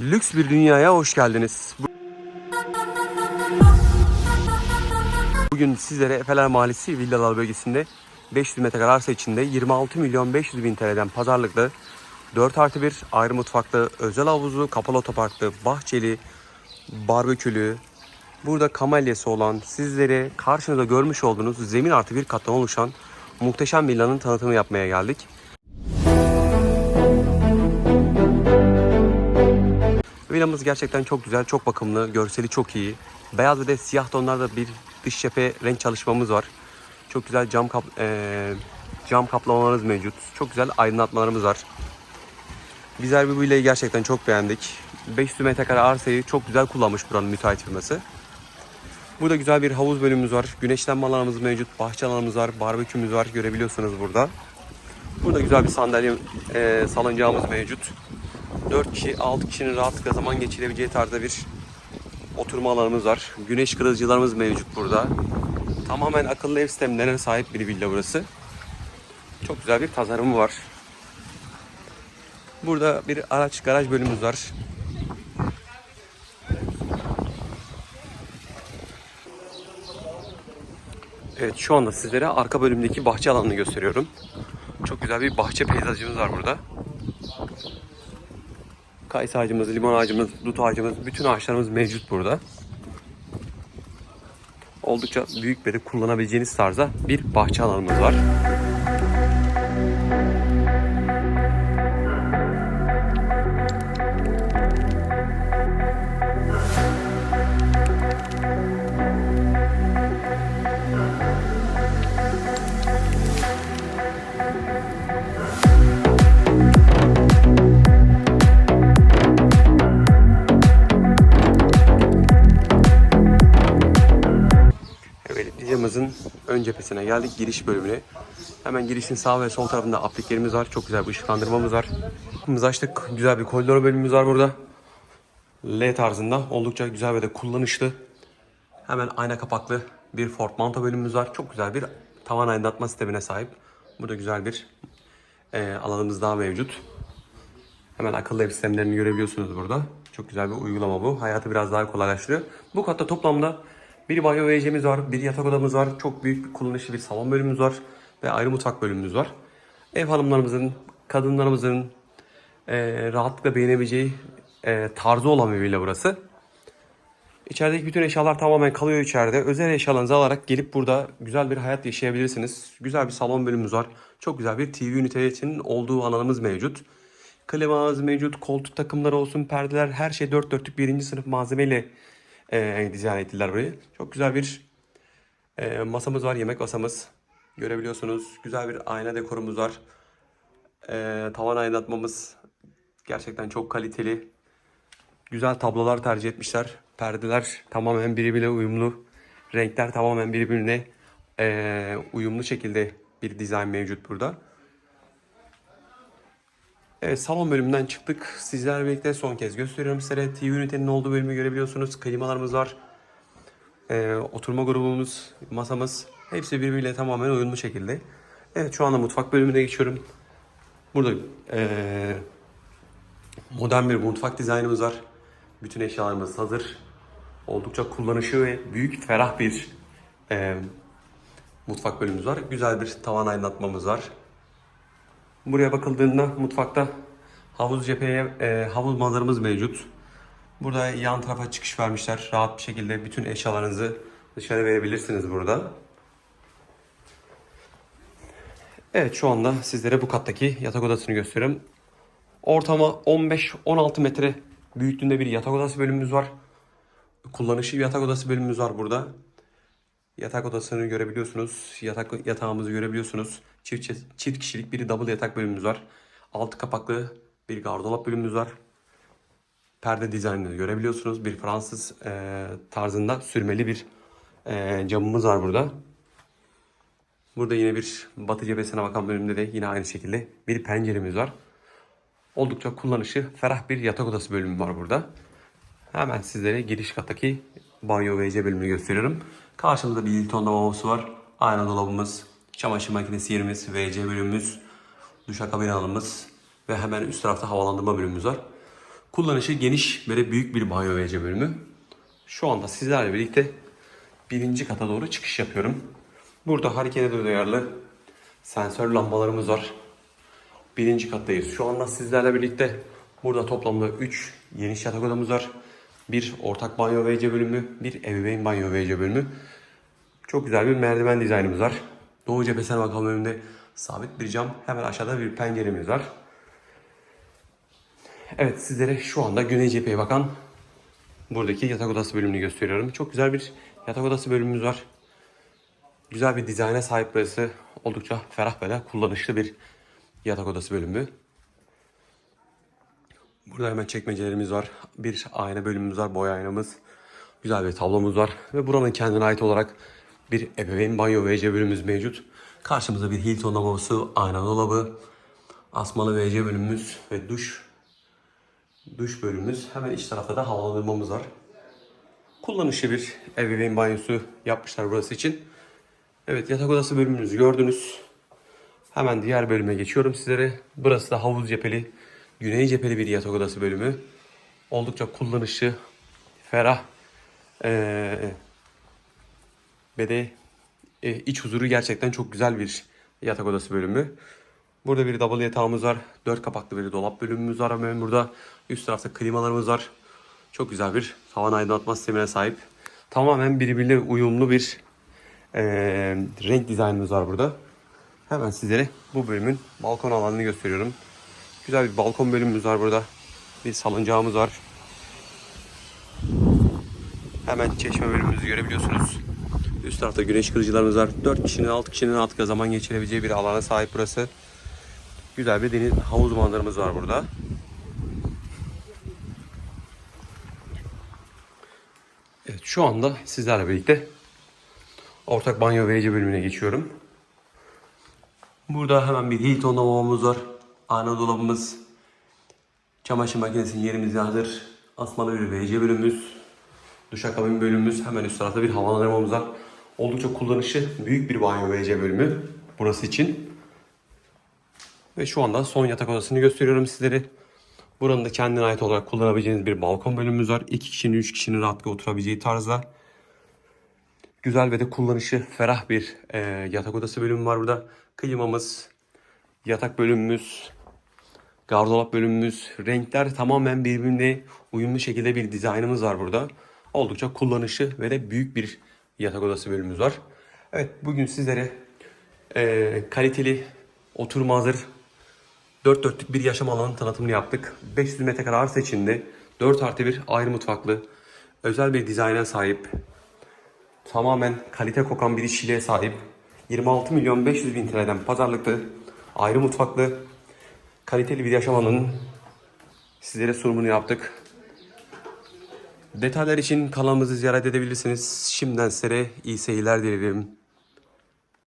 Lüks bir dünyaya hoş geldiniz. Bu- Bugün sizlere Efeler Mahallesi Villalar bölgesinde 500 metrekare arsa içinde 26 milyon 500 bin TL'den pazarlıklı 4 artı 1 ayrı mutfaklı, özel havuzlu, kapalı otoparklı, bahçeli, barbekülü, burada kamelyesi olan sizlere karşınızda görmüş olduğunuz zemin artı bir kattan oluşan muhteşem villanın tanıtımı yapmaya geldik. Villamız gerçekten çok güzel, çok bakımlı, görseli çok iyi. Beyaz ve de siyah tonlarda bir dış cephe renk çalışmamız var. Çok güzel cam kap eee, cam kaplamalarımız mevcut. Çok güzel aydınlatmalarımız var. Bizler bu villayı gerçekten çok beğendik. 500 metrekare arsayı çok güzel kullanmış buranın müteahhit firması. Burada güzel bir havuz bölümümüz var. Güneşlenme alanımız mevcut. Bahçe alanımız var. Barbekümüz var. Görebiliyorsunuz burada. Burada güzel bir sandalye eee salıncağımız mevcut. 4 kişi, 6 kişinin rahatlıkla zaman geçirebileceği tarzda bir oturma alanımız var. Güneş kırıcılarımız mevcut burada. Tamamen akıllı ev sistemlerine sahip bir villa burası. Çok güzel bir tasarımı var. Burada bir araç garaj bölümümüz var. Evet şu anda sizlere arka bölümdeki bahçe alanını gösteriyorum. Çok güzel bir bahçe peyzajımız var burada. Kayısı ağacımız, limon ağacımız, dut ağacımız, bütün ağaçlarımız mevcut burada. Oldukça büyük ve kullanabileceğiniz tarzda bir bahçe alanımız var. Villamızın ön cephesine geldik, giriş bölümüne. Hemen girişin sağ ve sol tarafında apliklerimiz var. Çok güzel bir ışıklandırmamız var. Kapımızı açtık. Güzel bir koridor bölümümüz var burada. L tarzında. Oldukça güzel ve de kullanışlı. Hemen ayna kapaklı bir Ford Manto bölümümüz var. Çok güzel bir tavan aydınlatma sistemine sahip. Burada güzel bir e, alanımız daha mevcut. Hemen akıllı ev sistemlerini görebiliyorsunuz burada. Çok güzel bir uygulama bu. Hayatı biraz daha kolaylaştırıyor. Bu katta toplamda bir banyo WC'miz var, bir yatak odamız var, çok büyük bir kullanışlı bir salon bölümümüz var ve ayrı mutfak bölümümüz var. Ev hanımlarımızın, kadınlarımızın eee, rahatlıkla beğenebileceği eee, tarzı olan bir villa burası. İçerideki bütün eşyalar tamamen kalıyor içeride. Özel eşyalarınızı alarak gelip burada güzel bir hayat yaşayabilirsiniz. Güzel bir salon bölümümüz var. Çok güzel bir TV ünitesinin olduğu alanımız mevcut. Klimamız mevcut, koltuk takımları olsun, perdeler her şey dört dörtlük birinci sınıf malzemeyle e, dizayn ettiler burayı. Çok güzel bir e, masamız var, yemek masamız. Görebiliyorsunuz. Güzel bir ayna dekorumuz var. E, tavan aydınlatmamız gerçekten çok kaliteli. Güzel tablolar tercih etmişler. Perdeler tamamen birbiriyle uyumlu. Renkler tamamen birbirine e, uyumlu şekilde bir dizayn mevcut burada. Evet salon bölümünden çıktık. Sizlerle birlikte son kez gösteriyorum size. TV ünitenin olduğu bölümü görebiliyorsunuz. Klimalarımız var. Ee, oturma grubumuz, masamız hepsi birbiriyle tamamen uyumlu şekilde. Evet şu anda mutfak bölümüne geçiyorum. Burada ee, modern bir mutfak dizaynımız var. Bütün eşyalarımız hazır. Oldukça kullanışlı ve büyük, ferah bir ee, mutfak bölümümüz var. Güzel bir tavan aydınlatmamız var. Buraya bakıldığında mutfakta havuz cepheye e, havuz manzaramız mevcut. Burada yan tarafa çıkış vermişler. Rahat bir şekilde bütün eşyalarınızı dışarı verebilirsiniz burada. Evet şu anda sizlere bu kattaki yatak odasını gösteriyorum. Ortama 15-16 metre büyüklüğünde bir yatak odası bölümümüz var. Kullanışlı bir yatak odası bölümümüz var burada. Yatak odasını görebiliyorsunuz. Yatak yatağımızı görebiliyorsunuz. Çift, çift kişilik bir double yatak bölümümüz var. Altı kapaklı bir gardırop bölümümüz var. Perde dizaynını görebiliyorsunuz. Bir Fransız e, tarzında sürmeli bir e, camımız var burada. Burada yine bir batı cephesine bakan bölümde de yine aynı şekilde bir penceremiz var. Oldukça kullanışı ferah bir yatak odası bölümü var burada. Hemen sizlere giriş kattaki banyo WC bölümünü gösteriyorum. Karşımızda bir Hilton lavabosu var. Ayna dolabımız, çamaşır makinesi yerimiz, WC bölümümüz, duşakabin alanımız ve hemen üst tarafta havalandırma bölümümüz var. Kullanışı geniş ve büyük bir banyo WC bölümü. Şu anda sizlerle birlikte birinci kata doğru çıkış yapıyorum. Burada harekete duyarlı sensör lambalarımız var. Birinci kattayız. Şu anda sizlerle birlikte burada toplamda 3 geniş yatak odamız var. Bir ortak banyo WC bölümü, bir ebeveyn banyo WC bölümü. Çok güzel bir merdiven dizaynımız var. Doğu cephesine bakalım önünde sabit bir cam. Hemen aşağıda bir penceremiz var. Evet sizlere şu anda güney cepheye bakan buradaki yatak odası bölümünü gösteriyorum. Çok güzel bir yatak odası bölümümüz var. Güzel bir dizayna sahip burası. Oldukça ferah böyle kullanışlı bir yatak odası bölümü. Burada hemen çekmecelerimiz var. Bir ayna bölümümüz var. Boy aynamız. Güzel bir tablomuz var. Ve buranın kendine ait olarak bir ebeveyn banyo WC bölümümüz mevcut. Karşımızda bir Hilton lavabosu, ayna dolabı, asmalı WC bölümümüz ve duş duş bölümümüz. Hemen iç tarafta da havalandırmamız var. Kullanışlı bir ebeveyn banyosu yapmışlar burası için. Evet yatak odası bölümünüzü gördünüz. Hemen diğer bölüme geçiyorum sizlere. Burası da havuz cepheli, güney cepheli bir yatak odası bölümü. Oldukça kullanışlı, ferah ee, ve de e, iç huzuru gerçekten çok güzel bir yatak odası bölümü. Burada bir double yatağımız var. Dört kapaklı bir dolap bölümümüz var hemen burada. Üst tarafta klimalarımız var. Çok güzel bir tavan aydınlatma sistemine sahip. Tamamen birbirine uyumlu bir e, renk dizaynımız var burada. Hemen sizlere bu bölümün balkon alanını gösteriyorum. Güzel bir balkon bölümümüz var burada. Bir salıncağımız var. Hemen çeşme bölümümüzü görebiliyorsunuz. Üst tarafta güneş kırıcılarımız var. 4 kişinin 6 kişinin rahatlıkla zaman geçirebileceği bir alana sahip burası. Güzel bir deniz havuz manzaramız var burada. Evet şu anda sizlerle birlikte ortak banyo verici bölümüne geçiyorum. Burada hemen bir Hilton lavabomuz var. Ayna dolabımız. Çamaşır makinesinin yerimiz hazır. Asmalı bir WC bölümümüz. Duşakabin bölümümüz. Hemen üst tarafta bir havalandırmamız var. Oldukça kullanışlı büyük bir banyo WC bölümü burası için. Ve şu anda son yatak odasını gösteriyorum sizlere. Buranın da kendine ait olarak kullanabileceğiniz bir balkon bölümümüz var. 2 kişinin 3 kişinin rahatlıkla oturabileceği tarzda. Güzel ve de kullanışı ferah bir e, yatak odası bölümü var burada. Klimamız, yatak bölümümüz, gardırop bölümümüz, renkler tamamen birbirine uyumlu şekilde bir dizaynımız var burada. Oldukça kullanışı ve de büyük bir yatak odası bölümümüz var. Evet bugün sizlere e, kaliteli oturma hazır 4 dörtlük bir yaşam alanının tanıtımını yaptık. 500 metrekare arsa içinde 4 artı 1 ayrı mutfaklı, özel bir dizayna sahip, tamamen kalite kokan bir işçiliğe sahip, 26 milyon 500 bin TL'den pazarlıklı, ayrı mutfaklı, kaliteli bir yaşam alanının sizlere sunumunu yaptık. Detaylar için kanalımızı ziyaret edebilirsiniz. Şimdiden sizlere iyi seyirler dilerim.